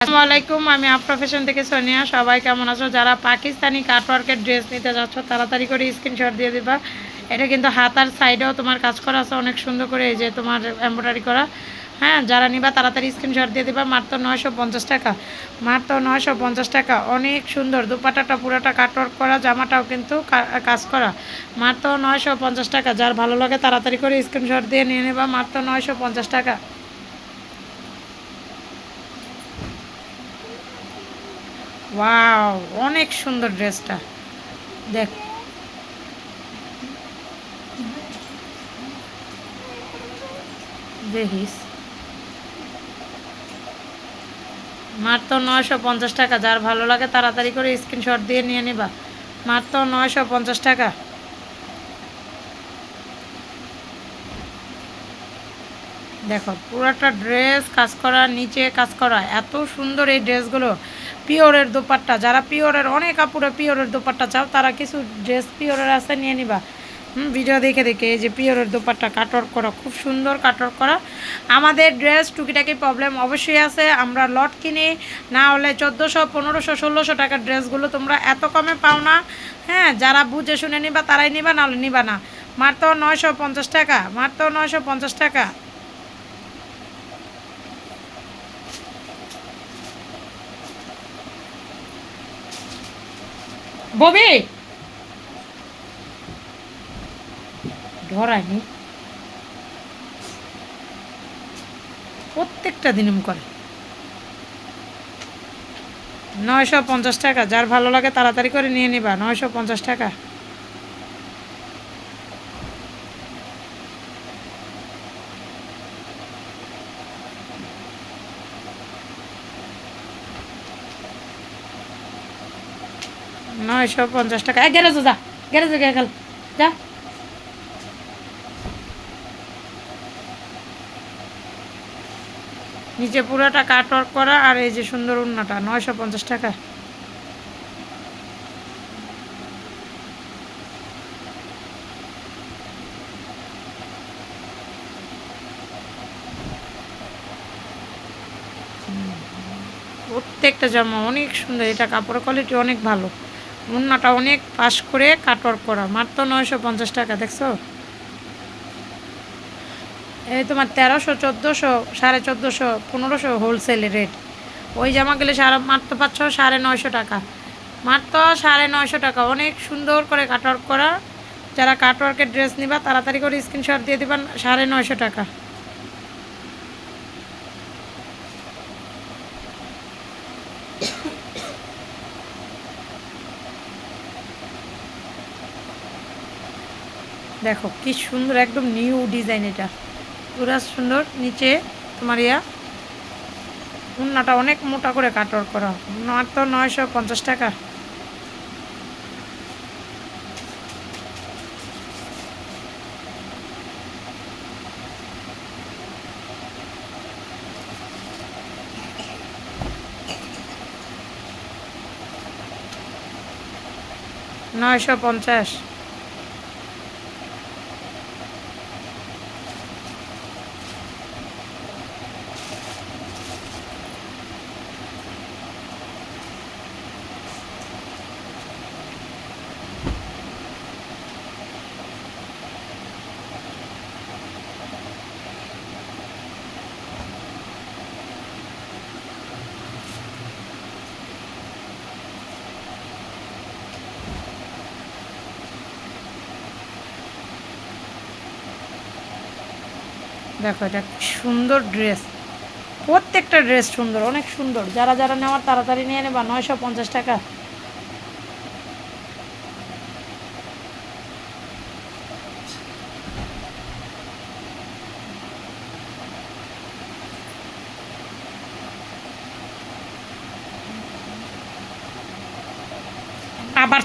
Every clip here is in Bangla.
আসসালামু আলাইকুম, আমি আপ প্রফেশন থেকে সোনিয়া। সবাই কেমন আছো? যারা পাকিস্তানি কাটওয়ার্কের ড্রেস নিতে যাচ্ছ, তাড়াতাড়ি করে স্ক্রিনশট দিয়ে দিবা। এটা কিন্তু হাতার সাইডেও তোমার কাজ করা আছে, অনেক সুন্দর করে এই যে তোমার এমব্রয়ডারি করা। হ্যাঁ যারা নিবা তাড়াতাড়ি স্ক্রিনশট দিয়ে দিবা, মাত্র নয়শো পঞ্চাশ টাকা। মাত্র নয়শো পঞ্চাশ টাকা, অনেক সুন্দর। দুপাটাটা পুরোটা কাটওয়ার্ক করা, জামাটাও কিন্তু কাজ করা। মাত্র নয়শো পঞ্চাশ টাকা, যার ভালো লাগে তাড়াতাড়ি করে স্ক্রিনশট দিয়ে নিয়ে নেবা, মাত্র নয়শো পঞ্চাশ টাকা। ওয়াও অনেক সুন্দর ড্রেসটা। দেখ। দেখিস। মাত্র নয়শো পঞ্চাশ টাকা, যার ভালো লাগে তাড়াতাড়ি করে স্ক্রিনশট দিয়ে নিয়ে নিবা। মাত্র নয়শো পঞ্চাশ টাকা। দেখো, পুরোটা ড্রেস কাজ করা, নিচে কাজ করা, এত সুন্দর এই ড্রেসগুলো। পিওরের দোপাট্টা, যারা পিওরের, অনেক কাপড়ে পিওরের দোপাট্টা চাও, তারা কিছু ড্রেস পিওরের আছে, নিয়ে নিবা। হুম, ভিডিও দেখে দেখে, এই যে পিওরের দোপাট্টা, কাটর করা, খুব সুন্দর কাটর করা। আমাদের ড্রেস টুকিটাকি প্রবলেম অবশ্যই আছে, আমরা লট কিনি, না হলে চোদ্দোশো, পনেরোশো, ষোলোশো টাকার ড্রেসগুলো তোমরা এত কমে পাও না। হ্যাঁ যারা বুঝে শুনে নিবা, তারাই নিবা নাহলে নিবা না। মাত্র নয়শো পঞ্চাশ টাকা, মাত্র নয়শো পঞ্চাশ টাকা। ববি। ধরায়নি প্রত্যেকটা দিনম করে। নয়শো পঞ্চাশ টাকা, যার ভালো লাগে তাড়াতাড়ি করে নিয়ে নিবা, নয়শো পঞ্চাশ টাকা। নয়শো পঞ্চাশ টাকা। এক যা গেল। যা। নিচে পুরোটা কাট ওয়ার্ক করা আর এই যে সুন্দর উন্নাটা, নয়শো পঞ্চাশ টাকা। প্রত্যেকটা জামা অনেক সুন্দর, এটা কাপড়ের কোয়ালিটি অনেক ভালো। উন্নাটা অনেক পাশ করে কাটওয়ার্ক করা মাত্র নয়শো পঞ্চাশ টাকা, দেখছ? এই তোমার তেরোশো, চোদ্দোশো, সাড়ে চোদ্দোশো, পনেরোশো হোলসেলে রেট ওই জামাগুলো সারা মাত্র পাচ্ছ সাড়ে নয়শো টাকা। মাত্র সাড়ে নয়শো টাকা। অনেক সুন্দর করে কাটওয়ার্ক করা যারা কাটওয়ার্কের ড্রেস নিবা, তাড়াতাড়ি করে স্ক্রিনশট দিয়ে দিবা, সাড়ে নয়শো টাকা। দেখো, কি সুন্দর, একদম নিউ ডিজাইন এটা। পুরা সুন্দর, নিচে তোমার ইয়া, উন্নাটা অনেক মোটা করে কাটর করা। মাত্র নয়শো পঞ্চাশ টাকা। নয়শো পঞ্চাশ। দেখো, এটা সুন্দর ড্রেস প্রত্যেকটা ড্রেস সুন্দর, অনেক সুন্দর। যারা যারা নেওয়ার তাড়াতাড়ি নিয়ে নেবা, নয়শো পঞ্চাশ টাকা। আবার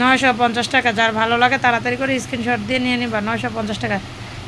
নয়শো পঞ্চাশ টাকা, যার ভালো লাগে তাড়াতাড়ি করে স্ক্রিনশট দিয়ে নিয়ে নিবা, নয়শো পঞ্চাশ টাকা।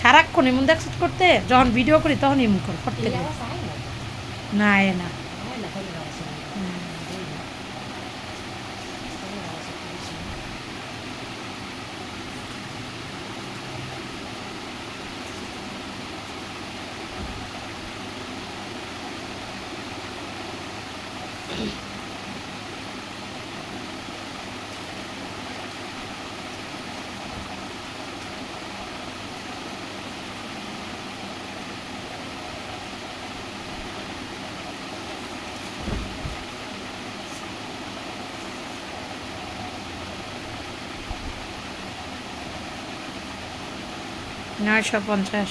সারাক্ষণ এমন দেখছ করতে, যখন ভিডিও করি তখন এমন কর, করতে না এ না। Thank you. নয়শো পঞ্চাশ।